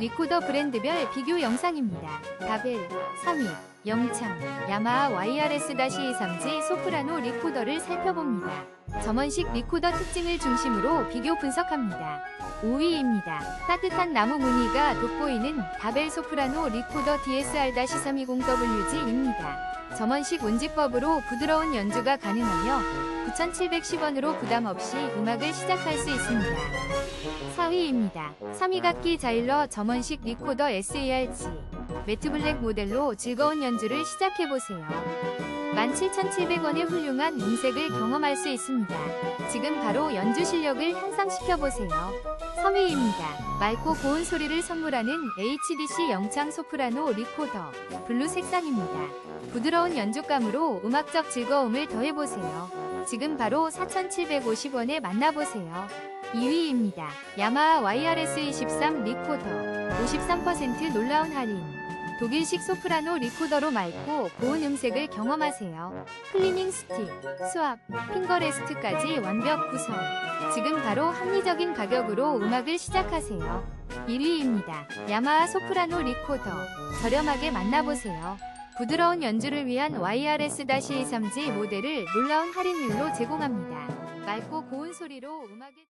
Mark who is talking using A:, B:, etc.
A: 리코더 브랜드별 비교 영상입니다. 다벨, 삼위, 영창, 야마하 YRS-230G 소프라노 리코더를 살펴봅니다. 점원식 리코더 특징을 중심으로 비교 분석합니다. 5위입니다. 따뜻한 나무 무늬가 돋보이는 다벨 소프라노 리코더 DSR-320WG입니다. 점원식 운지법으로 부드러운 연주가 가능하며 9,710원으로 부담 없이 음악을 시작할 수 있습니다. 4위입니다. 3위 각기 자일러 점원식 리코더 SERG 매트 블랙 모델로 즐거운 연주를 시작해보세요. 17,700원의 훌륭한 음색을 경험할 수 있습니다. 지금 바로 연주 실력을 향상시켜보세요. 3위입니다. 맑고 고운 소리를 선물하는 HDC 영창 소프라노 리코더 블루 색상입니다. 부드러운 연주감으로 음악적 즐거움을 더해보세요. 지금 바로 4,750원에 만나보세요. 2위입니다. 야마하 YRS23 리코더 53% 놀라운 할인 독일식 소프라노 리코더로 맑고 고운 음색을 경험하세요. 클리닝 스틱, 수압, 핑거레스트까지 완벽 구성. 지금 바로 합리적인 가격으로 음악을 시작하세요. 1위입니다. 야마하 소프라노 리코더. 저렴하게 만나보세요. 부드러운 연주를 위한 YRS-23G 모델을 놀라운 할인율로 제공합니다. 맑고 고운 소리로 음악에